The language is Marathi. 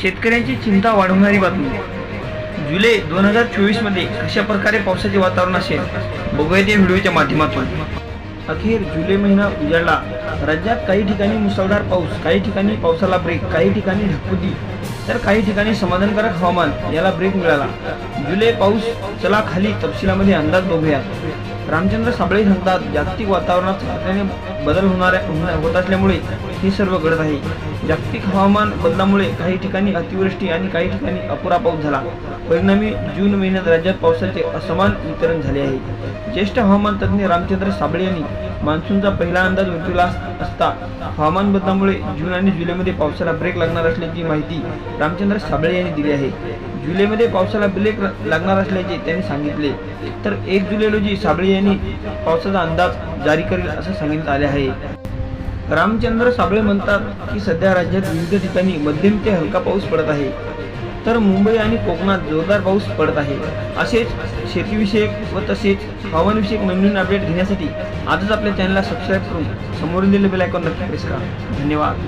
शेतकऱ्यांची चिंता वाढवणारी बातमी. जुलै दोन हजार चोवीसमध्ये कशा प्रकारे पावसाचे वातावरण असेल बघूयात या व्हिडिओच्या माध्यमातून. अखेर जुलै महिना उजाडला. राज्यात काही ठिकाणी मुसळधार पाऊस काही ठिकाणी पावसाला ब्रेक काही ठिकाणी ढगफुटी तर काही ठिकाणी समाधानकारक हवामान याला ब्रेक मिळाला. जुलै पाऊस चला खाली तपशिलामध्ये अंदाज बघूया रामचंद्र साबळे सांगतात जागतिक वातावरणात बदल होणाऱ्या होण्या- होत असल्यामुळे हे सर्व घडत आहे. जागतिक हवामान बदलामुळे काही ठिकाणी अतिवृष्टी आणि काही ठिकाणी अपुरा पाऊस झाला. परिणामी जून महिन्यात राज्यात पावसाचे असमान वितरण झाले आहे. ज्येष्ठ हवामान तज्ज्ञ रामचंद्र साबळे यांनी मान्सूनचा पहिला अंदाज वर्तवला असता हवामान बदलामुळे जून आणि जुलैमध्ये पावसाला ब्रेक लागणार असल्याची माहिती रामचंद्र साबळे यांनी दिली आहे. जुलैमध्ये पावसाला ब्रेक लागणार असल्याचे त्यांनी सांगितले. तर एक जुलै रोजी साबळे यांनी पावसाचा अंदाज जारी करेल असं सांगण्यात आले आहे. रामचंद्र साबळे म्हणतात की सध्या राज्यात विविध ठिकाणी मध्यम ते हलका पाऊस पडत आहे. तर मुंबई आणि कोकणात जोरदार पाऊस पडत आहे. असेच शेतीविषयक व तसेच हवामानविषयक नवीन अपडेट घेण्यासाठी आजच आपल्या चॅनलला सबस्क्राईब करून समोरील दिलेले बेल आयकॉन नक्की प्रेस करा. धन्यवाद.